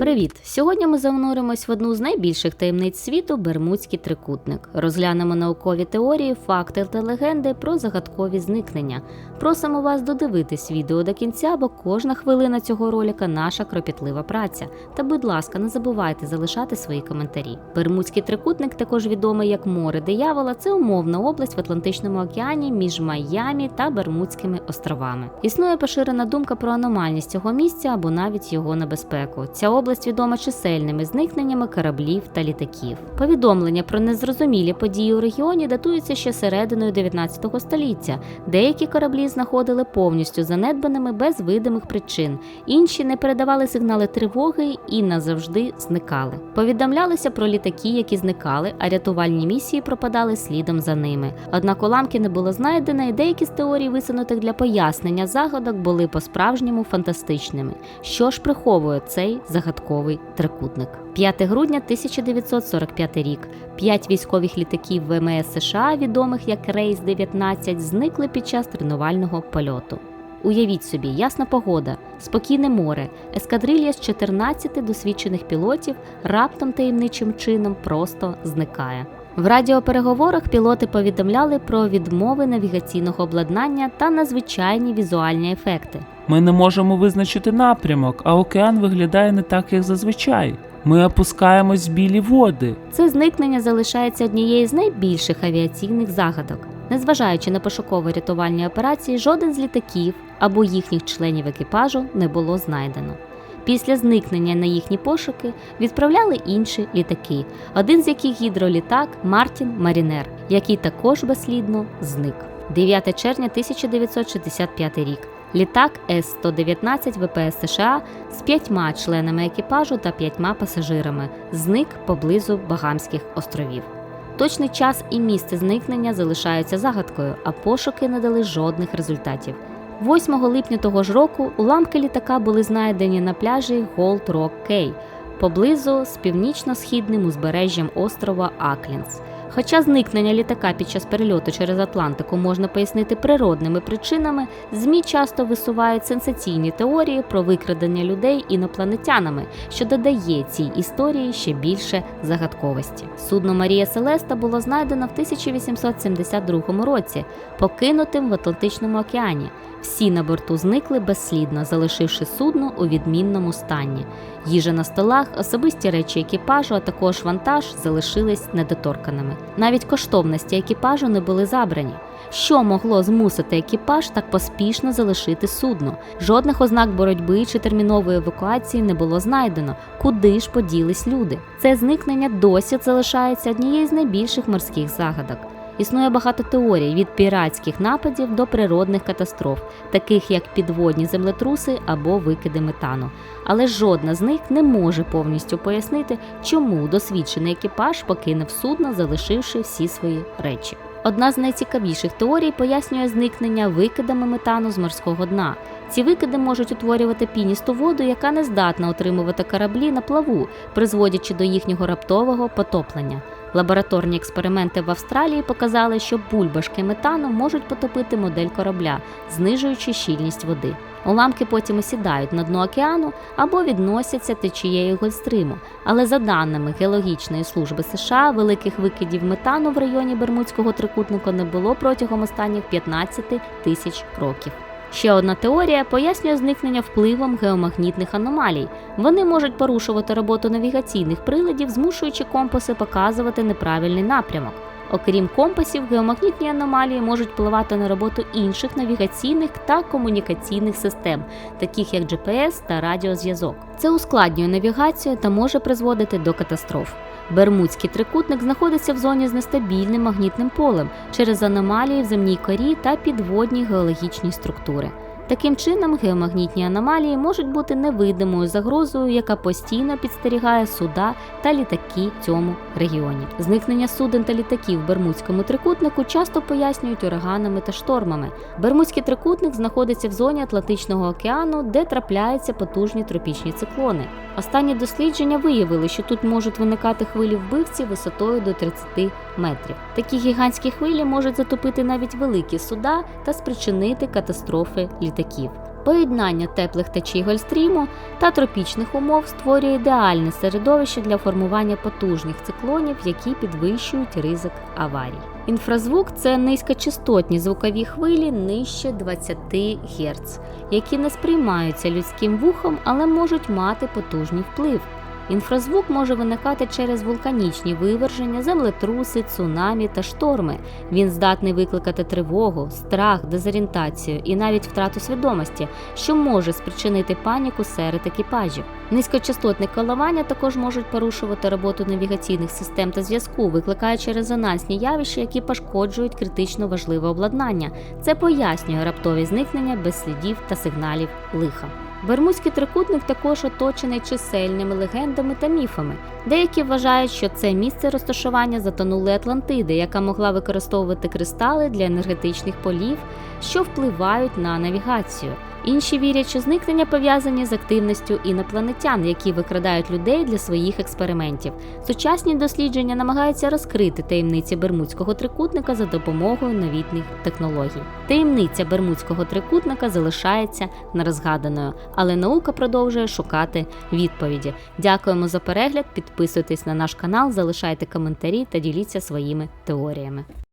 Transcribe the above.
Привіт! Сьогодні ми зануримось в одну з найбільших таємниць світу Бермудський трикутник. Розглянемо наукові теорії, факти та легенди про загадкові зникнення. Просимо вас додивитись відео до кінця, бо кожна хвилина цього ролика наша кропітлива праця. Та, будь ласка, не забувайте залишати свої коментарі. Бермудський трикутник, також відомий як море диявола, це умовна область в Атлантичному океані між Майамі та Бермудськими островами. Існує поширена думка про аномальність цього місця або навіть його небезпеку. Ця область відома чисельними зникненнями кораблів та літаків. Повідомлення про незрозумілі події у регіоні датуються ще серединою 19 століття. Деякі кораблі знаходили повністю занедбаними без видимих причин, інші не передавали сигнали тривоги і назавжди зникали. Повідомлялися про літаки, які зникали, а рятувальні місії пропадали слідом за ними. Однак уламки не було знайдено, і деякі з теорій, висунутих для пояснення загадок, були по-справжньому фантастичними. Що ж приховує цей загадковий трикутник? 5 грудня 1945 рік. П'ять військових літаків ВМС США, відомих як Рейс 19 зникли під час тренувального польоту. Уявіть собі, ясна погода, спокійне море, ескадрилья з 14 досвідчених пілотів раптом таємничим чином просто зникає. В радіопереговорах пілоти повідомляли про відмови навігаційного обладнання та надзвичайні візуальні ефекти. Ми не можемо визначити напрямок, а океан виглядає не так, як зазвичай. Ми опускаємось в білі води. Це зникнення залишається однією з найбільших авіаційних загадок. Незважаючи на пошуково-рятувальні операції, жоден з літаків або їхніх членів екіпажу не було знайдено. Після зникнення на їхні пошуки відправляли інші літаки, один з яких гідролітак Мартін Марінер, який також безслідно зник. 9 червня 1965 рік. Літак С-119 ВПС США з п'ятьма членами екіпажу та п'ятьма пасажирами зник поблизу Багамських островів. Точний час і місце зникнення залишаються загадкою, а пошуки не дали жодних результатів. 8 липня того ж року уламки літака були знайдені на пляжі Голд Рок Кей поблизу з північно-східним узбережжям острова Аклінс. Хоча зникнення літака під час перельоту через Атлантику можна пояснити природними причинами, ЗМІ часто висувають сенсаційні теорії про викрадення людей інопланетянами, що додає цій історії ще більше загадковості. Судно Марія Селеста було знайдено в 1872 році, покинутим в Атлантичному океані. Всі на борту зникли безслідно, залишивши судно у відмінному стані. Їжа на столах, особисті речі екіпажу, а також вантаж залишились недоторканими. Навіть коштовності екіпажу не були забрані. Що могло змусити екіпаж так поспішно залишити судно? Жодних ознак боротьби чи термінової евакуації не було знайдено. Куди ж поділись люди? Це зникнення досі залишається однією з найбільших морських загадок. Існує багато теорій від піратських нападів до природних катастроф, таких як підводні землетруси або викиди метану. Але жодна з них не може повністю пояснити, чому досвідчений екіпаж покинув судно, залишивши всі свої речі. Одна з найцікавіших теорій пояснює зникнення викидами метану з морського дна. Ці викиди можуть утворювати піністу воду, яка не здатна утримувати кораблі на плаву, призводячи до їхнього раптового потоплення. Лабораторні експерименти в Австралії показали, що бульбашки метану можуть потопити модель корабля, знижуючи щільність води. Уламки потім осідають на дно океану або відносяться течією Гольстриму. Але за даними Геологічної служби США, великих викидів метану в районі Бермудського трикутника не було протягом останніх 15 тисяч років. Ще одна теорія пояснює зникнення впливом геомагнітних аномалій. Вони можуть порушувати роботу навігаційних приладів, змушуючи компаси показувати неправильний напрямок. Окрім компасів, геомагнітні аномалії можуть впливати на роботу інших навігаційних та комунікаційних систем, таких як GPS та радіозв'язок. Це ускладнює навігацію та може призводити до катастроф. Бермудський трикутник знаходиться в зоні з нестабільним магнітним полем через аномалії в земній корі та підводні геологічні структури. Таким чином, геомагнітні аномалії можуть бути невидимою загрозою, яка постійно підстерігає суда та літаки в цьому регіоні. Зникнення суден та літаків в Бермудському трикутнику часто пояснюють ураганами та штормами. Бермудський трикутник знаходиться в зоні Атлантичного океану, де трапляються потужні тропічні циклони. Останні дослідження виявили, що тут можуть виникати хвилі вбивці висотою до 30 метрів. Такі гігантські хвилі можуть затопити навіть великі суда та спричинити катастрофи літаків. Поєднання теплих течій Гольстріму та тропічних умов створює ідеальне середовище для формування потужних циклонів, які підвищують ризик аварій. Інфразвук це низькочастотні звукові хвилі нижче 20 Гц, які не сприймаються людським вухом, але можуть мати потужний вплив. Інфразвук може виникати через вулканічні виверження, землетруси, цунамі та шторми. Він здатний викликати тривогу, страх, дезорієнтацію і навіть втрату свідомості, що може спричинити паніку серед екіпажів. Низькочастотні коливання також можуть порушувати роботу навігаційних систем та зв'язку, викликаючи резонансні явища, які пошкоджують критично важливе обладнання. Це пояснює раптові зникнення без слідів та сигналів лиха. Бермудський трикутник також оточений чисельними легендами та міфами. Деякі вважають, що це місце розташування затонули Атлантиди, яка могла використовувати кристали для енергетичних полів, що впливають на навігацію. Інші вірять, що зникнення пов'язані з активністю інопланетян, які викрадають людей для своїх експериментів. Сучасні дослідження намагаються розкрити таємниці Бермудського трикутника за допомогою новітніх технологій. Таємниця Бермудського трикутника залишається нерозгаданою, але наука продовжує шукати відповіді. Дякуємо за перегляд. Підписуйтесь на наш канал, залишайте коментарі та діліться своїми теоріями.